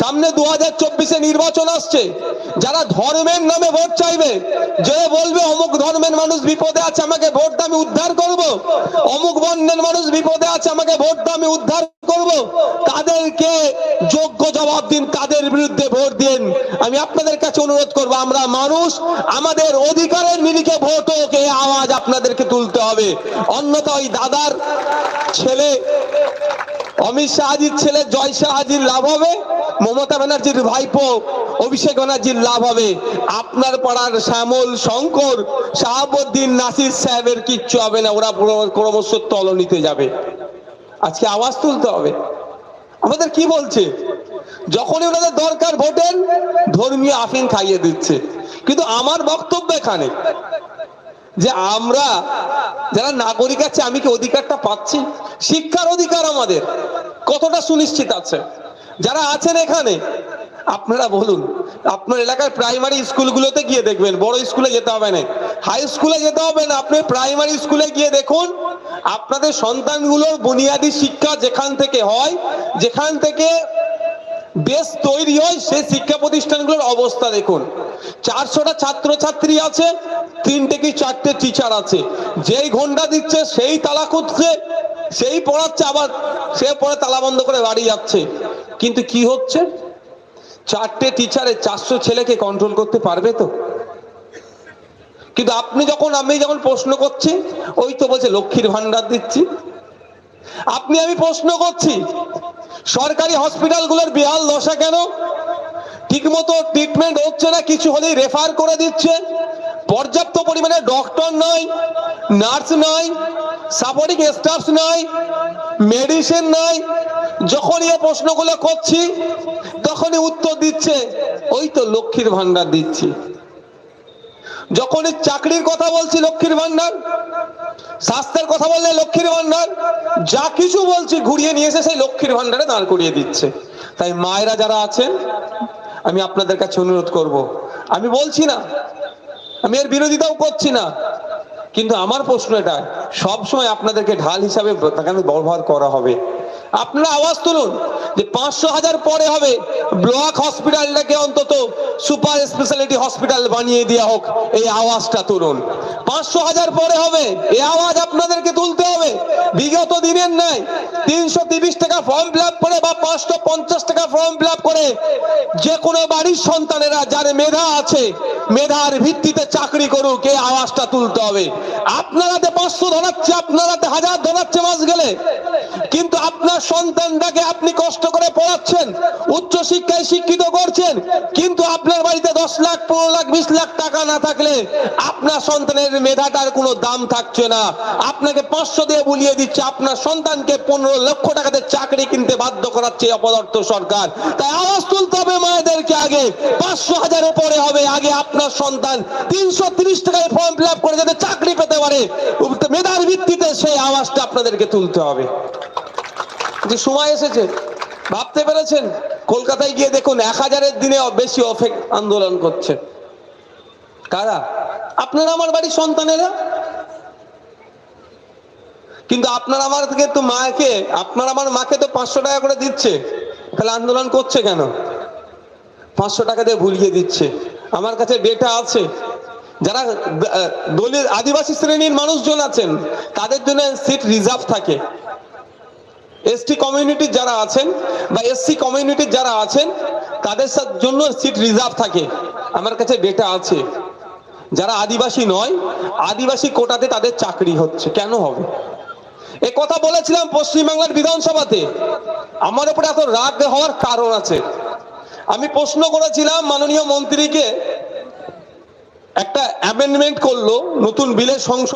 সামনে দু হাজার চব্বিশে নির্বাচন আসছে। যারা ধর্মের নামে ভোট চাইবে, যে বলবে অমুক ধর্মের মানুষ বিপদে আছে, আমাকে ভোট দিয়ে আমি উদ্ধার করব। অমুক বর্ণের মানুষ বিপদে আছে, আমাকে ভোট দিয়ে আমি উদ্ধার করব। তাদেরকে যোগ্য জবাব দিন তাদের বিরুদ্ধে ভোট দিন? আমি আপনাদের কাছে অনুরোধ করব, আমরা মানুষ, আমাদের অধিকারের নিরিখে ভোট হোক, এই আওয়াজ আপনাদেরকে তুলতে হবে। অন্যথা ওই দাদার ছেলে, অমিত শাহাজির ছেলে জয় শাহাজির লাভ হবে। মমতা ব্যানার্জির ভাইপো, অভিষেক ব্যানার্জির লাভ হবে। আপনার পাড়ার শ্যামল শঙ্কর, শাহাবুদ্দিন নাসির সাহেবের কিচ্ছু হবে না, ওরা ক্রমশ তলনিতে যাবে। আজকে আওয়াজ তুলতে হবে। আমাদের কি বলছে? যখনই ওনাদের দরকার ভোটের, ধর্মীয় আফিন খাইয়ে দিচ্ছে। কিন্তু আমার বক্তব্য এখানে, যে আমরা যারা নাগরিক আছে, আমি কি অধিকারটা পাচ্ছি? শিক্ষার অধিকার আমাদের। কতটা সুনিশ্চিত আছে? যারা আছেন এখানে, আপনারা বলুন, আপনার এলাকার প্রাইমারি স্কুলগুলোতে গিয়ে দেখবেন, বড় স্কুলে যেতে হবে না। হাই স্কুলে যেতে হবে না, আপনি প্রাইমারি স্কুলে গিয়ে দেখুন, আপনাদের সন্তানগুলোর বুনিয়াদী শিক্ষা যেখান থেকে হয়, যেখান থেকে বেশ তৈরি হয়, সেই শিক্ষা প্রতিষ্ঠানগুলোর অবস্থা দেখুন। চারশোটা ছাত্রছাত্রী আছে, তিনটে কি চারটে টিচার আছে। যেই ঘণ্টা দিচ্ছে, সেই তালা খুঁজছে, সেই পড়াচ্ছে আবার, সে পরে তালা বন্ধ করে বাড়ি যাচ্ছে। কিন্তু কি হচ্ছে? চারটে টিচারে চারশো ছেলেকে কন্ট্রোল করতে পারবে তো? কিন্তু আপনি যখন, আমি যখন প্রশ্ন করছি, ওই তো বলছে লক্ষ্মীর ভান্ডার দিচ্ছি। আপনি, আমি প্রশ্ন করছি, সরকারি হসপিটালগুলোর বেহাল দশা কেন? ঠিকমতো ট্রিটমেন্ট হচ্ছে না, কিছু হলেই রেফার করে দিচ্ছে। পর্যাপ্ত পরিমাণে ডক্টর নয় নার্স নয় সাপোর্টিং স্টাফ নয় মেডিসিন নয় যখনই এই প্রশ্নগুলো করছি, তখনই উত্তর দিচ্ছে, ওই তো লক্ষ্মীর ভান্ডার দিচ্ছি। যখনই চাকরির কথা বলছি লক্ষ্মীর ভান্ডার স্বাস্থ্যের কথা বললে লক্ষ্মীর ভান্ডার যা কিছু বলছি ঘুরিয়ে নিয়ে এসে সেই লক্ষ্মীর ভান্ডারে দাঁড় করিয়ে দিচ্ছে। তাই মায়েরা যারা আছেন, আমি আপনাদের কাছে অনুরোধ করব। আমি বলছি না, আমি এর বিরোধিতাও করছি না, কিন্তু আমার প্রশ্ন এটা, সবসময় আপনাদেরকে ঢাল হিসাবে তাকে ব্যবহার করা হবে। আপনারা আওয়াজ তুলুন যে পাঁচশো হাজার পরে হবে ব্লক হসপিটালটাকে অন্তত সুপার স্পেশালিটি হসপিটাল বানিয়ে দেওয়া হোক, এই আওয়াজটা তুলুন। পাঁচশো হাজার পরে হবে, এই আওয়াজ আপনাদেরকে তুলতে হবে। বিগত দিনের নাই তিনশো তিরিশ টাকা ফর্ম ফিল করে বা পাঁচশো পঞ্চাশ টাকা ফর্ম ফিল করে যে কোনো বাড়ির সন্তানেরা যার মেধা আছে, মেধার ভিত্তিতে চাকরি করুক, এই আওয়াজটা তুলতে হবে। আপনারাতে পাঁচশো ধরাচ্ছে, আপনারাতে হাজার ধরাচ্ছে মাস গেলে। কিন্তু আপনার সন্তানটাকে আপনি কষ্ট করে পড়াচ্ছেন, উচ্চ শিক্ষায় শিক্ষিত করছেন, কিন্তু আপনার বাড়িতে দশ লাখ, পনেরো লাখ, বিশ লাখ টাকা না থাকলে আপনার সন্তানের মেধাটার কোনো দাম থাকছে না। আপনাকে পাঁচশো দিয়ে বুলিয়ে দিচ্ছে, আপনার সন্তানকে পনেরো লক্ষ টাকাতে চাকরি কিনতে বাধ্য করাচ্ছে অপদার্থ সরকার। তাই আওয়াজ তুলতে হবে মায়েদেরকে আগে, পাঁচশো হাজার উপরে হবে, আগে আপনার সন্তান তিনশো তিরিশ টাকায় ফর্ম ফিল করে যাতে চাকরি পেতে পারে। মেধার ভিত্তিতে সেই আওয়াজটা আপনাদেরকে তুলতে হবে। যে সময় এসেছে, ভাবতে পেরেছেন? কলকাতায় গিয়ে দেখুন, এক হাজারের দিনে বেশি অফেক আন্দোলন করছে। কারা? আপনারা আমার বাড়ির সন্তানেরা? কিন্তু আপনার আমার তো মাকে, আপনার আমার মাকে তো পাঁচশো টাকা করে দিচ্ছে। তাহলে আন্দোলন করছে কেন? পাঁচশো টাকা দিয়ে ভুলিয়ে দিচ্ছে। আমার কাছে ডেটা আছে। যারা দলিত আদিবাসী শ্রেণির মানুষজন আছেন, তাদের জন্য সিট রিজার্ভ থাকে। এসটি কমিউনিটির যারা আছেন বা এসসি কমিউনিটির যারা আছেন, তাদের জন্য সিট রিজার্ভ থাকে। আমার কাছে ডেটা আছে। যারা আদিবাসী নয়, আদিবাসী কোটাতে তাদের চাকরি হচ্ছে। কেন হবে? এ কথা বলেছিলাম পশ্চিমবাংলার বিধানসভাতে। আমার উপরে এত রাগ হওয়ার কারণ আছে। আমি প্রশ্ন করেছিলাম মাননীয় মন্ত্রীকে, একটা অ্যামেন্ডমেন্ট করল নতুন বিলের সংশোধন